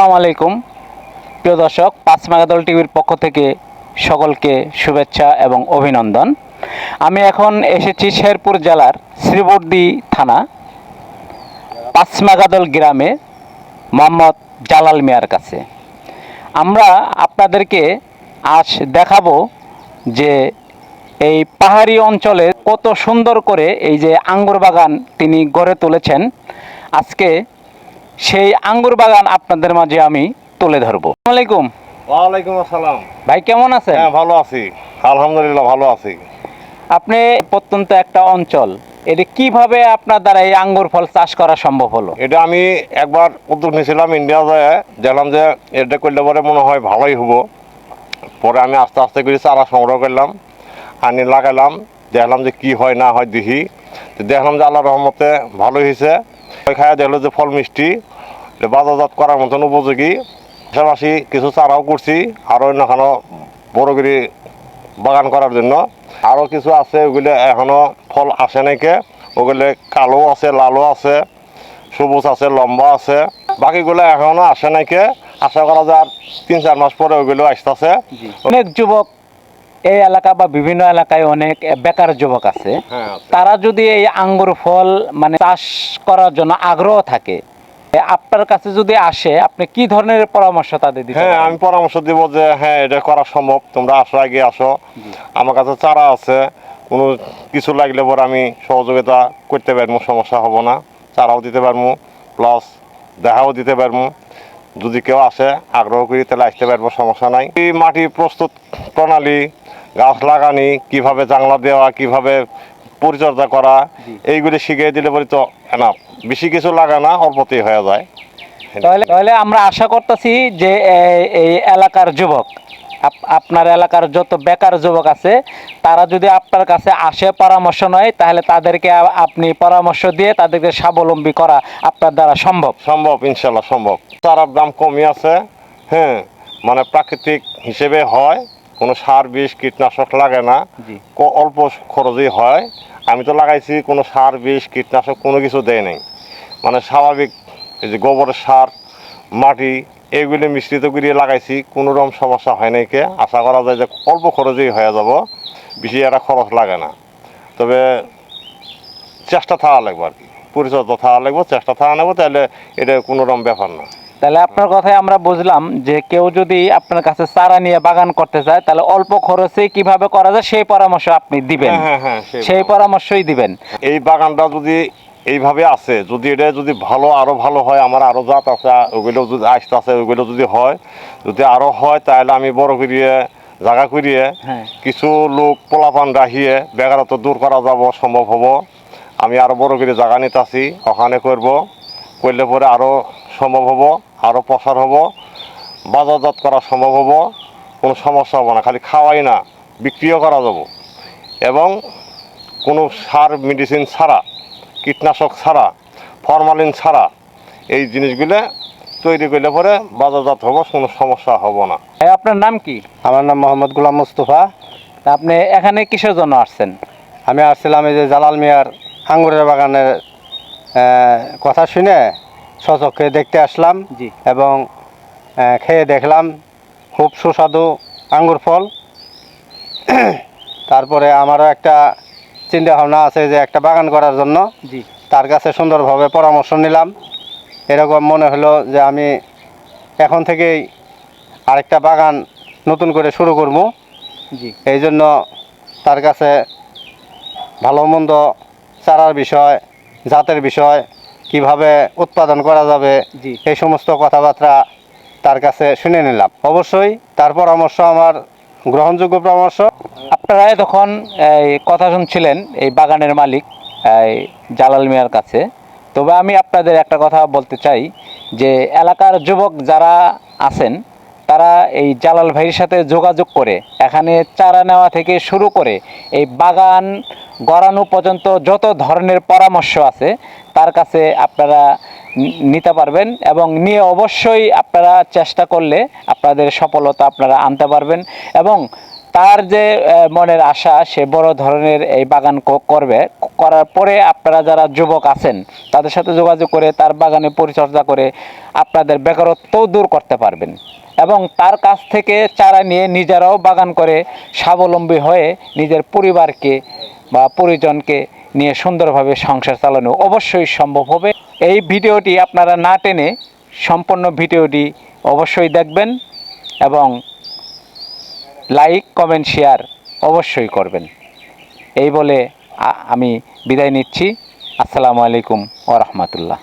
আসসালামু আলাইকুম। প্রিয় দর্শক, পাঁচ মেগাদল টিভির পক্ষ থেকে সকলকে শুভেচ্ছা এবং অভিনন্দন। আমি এখন এসেছি শেরপুর জেলার শ্রীবর্দী থানা, পাঁচ মেগাদল গ্রামে, মোহাম্মদ জালাল মিয়ার কাছে। আমরা আপনাদেরকে আজ দেখাবো যে এই পাহাড়ি অঞ্চলে কত সুন্দর করে এই যে আঙ্গুর বাগান তিনি গড়ে তুলেছেন। আজকে সেই আঙ্গুর বাগান আপনাদের মাঝে আমি তুলে ধরবো। আলাইকুম। ওয়ালাইকুম আসসালাম। ভাই কেমন আছেন? হ্যাঁ ভালো আছি। আলহামদুলিল্লাহ ভালো আছি। আপনি প্রত্যন্ত একটা অঞ্চল এটা কীভাবে আপনার দ্বারা এই আঙ্গুর ফল চাষ করা সম্ভব হলো? এটা আমি একবার উদ্যোগ নিয়েছিলাম ইন্ডিয়া যায় দেখলাম যে এটা করলে পরে মনে হয় ভালোই হব। পরে আমি আস্তে আস্তে করে চারা সংগ্রহ করলাম আনি লাগাইলাম দেখলাম যে কি হয় না হয় দেখি। দেখলাম যে আল্লাহ রহমতে ভালো হয়েছে। খায় দেখল যে ফল মিষ্টি এটা বাজারজাত করার মতন উপযোগী। পাশাপাশি কিছু চারাও করছি আরও অন্যখানো বড়গিরি বাগান করার জন্য। আরও কিছু আছে ওগুলো এখনও ফল আসে নাকি ওগুলো কালো আছে লালও আছে সবুজ আছে লম্বা আছে। বাকিগুলো এখনও আসে নাকি আশা করা যায় আর তিন চার মাস পরে ওগুলো আসতেছে। অনেক যুবক এই এলাকা বা বিভিন্ন এলাকায় অনেক বেকার যুবক আছে। হ্যাঁ তারা যদি এই আঙ্গুর ফল মানে চাষ করার জন্য আগ্রহ থাকে আপনার কাছে যদি আসে আপনি কি ধরনের পরামর্শ তাদের দিতে হ্যাঁ আমি পরামর্শ দিব যে হ্যাঁ এটা করা সম্ভব তোমরা আসো আগে আসো। আমার কাছে চারা আছে কোনো কিছু লাগলে পরে আমি সহযোগিতা করতে পারব সমস্যা হব না। চারাও দিতে পারব প্লাস দেখাও দিতে পারব। যদি কেউ আসে আগ্রহ করি তাহলে আসতে পারব সমস্যা নাই। এই মাটি প্রস্তুত প্রণালী গাছ লাগানি কীভাবে জাংলা দেওয়া কীভাবে পরিচর্যা করা এইগুলি শিখিয়ে দিলে পরে তো না বেশি কিছু লাগে না অল্পতেই হয়ে যায়। তাহলে তাহলে আমরা আশা করতেছি যে এই- এলাকার যুবক আপ- আপনার এলাকার যত বেকার যুবক আছে তারা যদি আপনার কাছে আসে পরামর্শ নয় তাহলে তাদেরকে আপনি পরামর্শ দিয়ে তাদেরকে স্বাবলম্বী করা আপনার দ্বারা সম্ভব। সম্ভব ইনশাল্লাহ সম্ভব। চারার দাম কমই আছে হ্যাঁ মানে প্রাকৃতিক হিসেবে হয় কোনো সার বিষ কীটনাশক লাগে না অল্প খরচেই হয়। আমি তো লাগাইছি, কোনো সার, বিষ, কীটনাশক কোনো কিছু দেয় নাই। মানে স্বাভাবিক, এই যে গোবরের সার, মাটি, এগুলি মিশ্রিত করিয়ে লাগাইছি, কোনো রকম সমস্যা হয় নাই কে। আশা করা যায় যে অল্প খরচেই হয়ে যাব, বেশি একটা খরচ লাগে না। তবে চেষ্টা থাকা লাগবে আর কি। পরিচর্যা থাকা লাগবে, চেষ্টা থাকা লাগবে, তাহলে এটা কোনো রকম ব্যাপার না। তাহলে আপনার কথায় আমরা বুঝলাম যে কেউ যদি আপনার কাছে চারা নিয়ে বাগান করতে চায় তাহলে অল্প খরচে কীভাবে করা যায় সেই পরামর্শ আপনি দিবেন। হ্যাঁ হ্যাঁ হ্যাঁ সেই পরামর্শই দিবেন। এই বাগানটা যদি এইভাবে আছে যদি এটা যদি ভালো আরও ভালো হয় আমার আরও জাত আছে ওগুলো যদি আসতে আছে ওগুলো যদি হয় যদি আরও হয় তাহলে আমি বড় করিয়ে জায়গা করিয়ে। কিছু লোক পোলাপান রাখিয়ে বেকারত্ব দূর করা যাব সম্ভব হব। আমি আরও বড় করে জায়গা নিতেছি ওখানে করব করলে পরে আরও সম্ভব হব। আরও প্রসার হব বাজারজাত করা সম্ভব হব কোনো সমস্যা হবে না খালি খাওয়াই না বিক্রিও করা যাব। এবং কোনো সার মেডিসিন ছাড়া কীটনাশক ছাড়া ফরমালিন ছাড়া এই জিনিসগুলো তৈরি করলে পরে বাজারজাত হব কোনো সমস্যা হব না। আপনার নাম কি? আমার নাম মোহাম্মদ গুলাম মুস্তফা। আপনি এখানে কিসের জন্য আসছেন? আমি আসছিলাম এই যে জালাল মিয়ার আঙ্গুরের বাগানের কথা শুনে সচক্ষে দেখতে আসলাম জি। এবং খেয়ে দেখলাম খুব সুস্বাদু আঙ্গুর ফল। তারপরে আমারও একটা চিন্তা ভাবনা আছে যে একটা বাগান করার জন্য। জি। তার কাছে সুন্দরভাবে পরামর্শ নিলাম। এরকম মনে হলো যে আমি এখন থেকেই আরেকটা বাগান নতুন করে শুরু করব। জি। এই জন্য তার কাছে ভালো মন্দ চারার বিষয় জাতের বিষয় কীভাবে উৎপাদন করা যাবে জি। এই সমস্ত কথাবার্তা তার কাছে শুনে নিলাম। অবশ্যই তার পরামর্শ আমার গ্রহণযোগ্য পরামর্শ। আপনারা তখন এই কথা শুনছিলেন এই বাগানের মালিক এই জালাল মিয়ার কাছে। তবে আমি আপনাদের একটা কথা বলতে চাই যে এলাকার যুবক যারা আছেন তারা এই জালাল ভাইয়ের সাথে যোগাযোগ করে, এখানে চারা নেওয়া থেকে শুরু করে, এই বাগান গড়ানো পর্যন্ত যত ধরনের পরামর্শ আছে, তার কাছে আপনারা নিতে পারবেন এবং নিয়ে অবশ্যই আপনারা চেষ্টা করলে আপনাদের সফলতা আপনারা আনতে পারবেন এবং তার যে মনের আশা, সে বড় ধরনের এই বাগান করবে করার পরে আপনারা যারা যুবক আছেন, তাদের সাথে যোগাযোগ করে তার বাগানে পরিচর্যা করে আপনাদের বেকারত্বও দূর করতে পারবেন এবং তার কাছ থেকে চারা নিয়ে নিজেরাও বাগান করে স্বাবলম্বী হয়ে নিজের পরিবারকে বা পরিজনকে নিয়ে সুন্দরভাবে সংসার চালানো অবশ্যই সম্ভব হবে। এই ভিডিওটি আপনারা না টেনে সম্পূর্ণ ভিডিওটি অবশ্যই দেখবেন এবং লাইক, কমেন্ট, শেয়ার অবশ্যই করবেন। এই বলে আমি বিদায় নিচ্ছি। আসসালামু আলাইকুম ওরহমতুল্লাহ